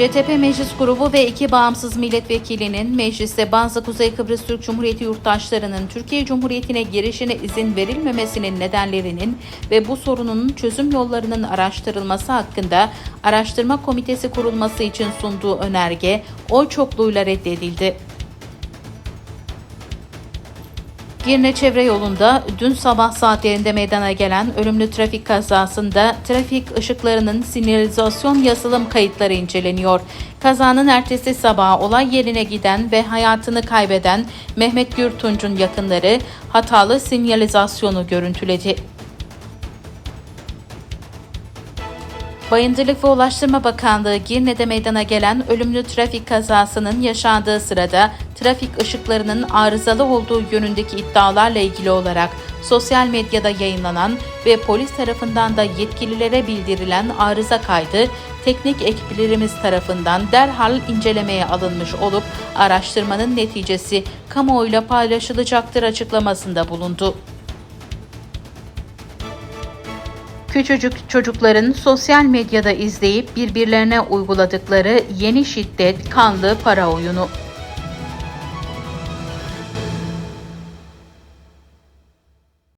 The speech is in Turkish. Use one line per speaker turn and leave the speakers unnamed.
CTP Meclis Grubu ve iki bağımsız milletvekilinin mecliste bazı Kuzey Kıbrıs Türk Cumhuriyeti yurttaşlarının Türkiye Cumhuriyeti'ne girişine izin verilmemesinin nedenlerinin ve bu sorunun çözüm yollarının araştırılması hakkında araştırma komitesi kurulması için sunduğu önerge oy çokluğuyla reddedildi. Girne çevre yolunda dün sabah saatlerinde meydana gelen ölümlü trafik kazasında trafik ışıklarının sinyalizasyon yazılım kayıtları inceleniyor. Kazanın ertesi sabah olay yerine giden ve hayatını kaybeden Mehmet Gürtunç'un yakınları hatalı sinyalizasyonu görüntüledi. Bayındırlık ve Ulaştırma Bakanlığı Girne'de meydana gelen ölümlü trafik kazasının yaşandığı sırada trafik ışıklarının arızalı olduğu yönündeki iddialarla ilgili olarak sosyal medyada yayınlanan ve polis tarafından da yetkililere bildirilen arıza kaydı teknik ekiplerimiz tarafından derhal incelemeye alınmış olup araştırmanın neticesi kamuoyuyla paylaşılacaktır açıklamasında bulundu. Küçücük çocukların sosyal medyada izleyip birbirlerine uyguladıkları yeni şiddet, kanlı para oyunu.